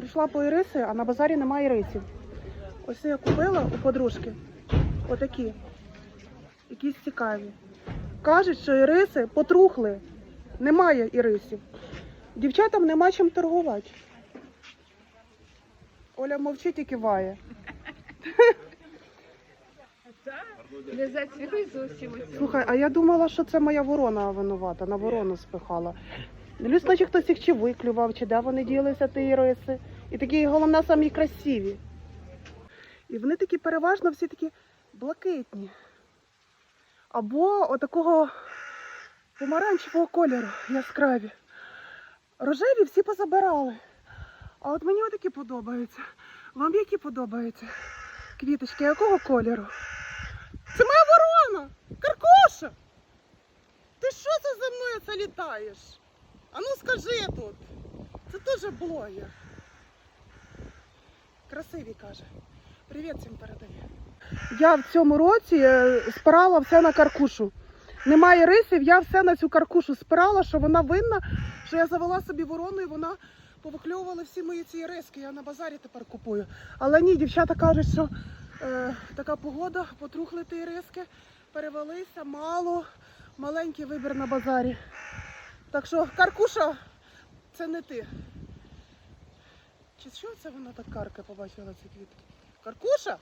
Прийшла по іриси, а на базарі немає ірисів. Ось я купила у подружки. Отакі. Якісь цікаві. Кажуть, що іриси потрухли. Немає ірисів. Дівчатам нема чим торгувати. Оля мовчить і киває. Не зацвіли зовсім. Слухай, а я думала, що це моя ворона винувата, на ворону спихала. Дивлюсь, наче хтось їх чи виклював, чи де вони ділися, ті іриси. І такі, головне, самі красиві. І вони такі переважно всі такі блакитні. Або отакого помаранчевого кольору яскраві. Рожеві всі позабирали. А от мені отакі подобаються. Вам які подобаються? Квіточки якого кольору? Це моя ворона! Каркоша! Ти що це за мною це літаєш? А ну скажи тут. Це теж блогер. Красиві каже. Привіт всім передає. Я в цьому році е, спирала все на каркушу. Немає рисів, я все на цю каркушу спирала, що вона винна, що я завела собі ворону і вона повикльовувала всі мої ці риски. Я на базарі тепер купую. Але ні, дівчата кажуть, що е, така погода, потрухли ті риски, перевелися, мало, маленький вибір на базарі. Так що, Каркуша, це не ти. Чи що це вона так карка побачила ці квітки? Каркуша?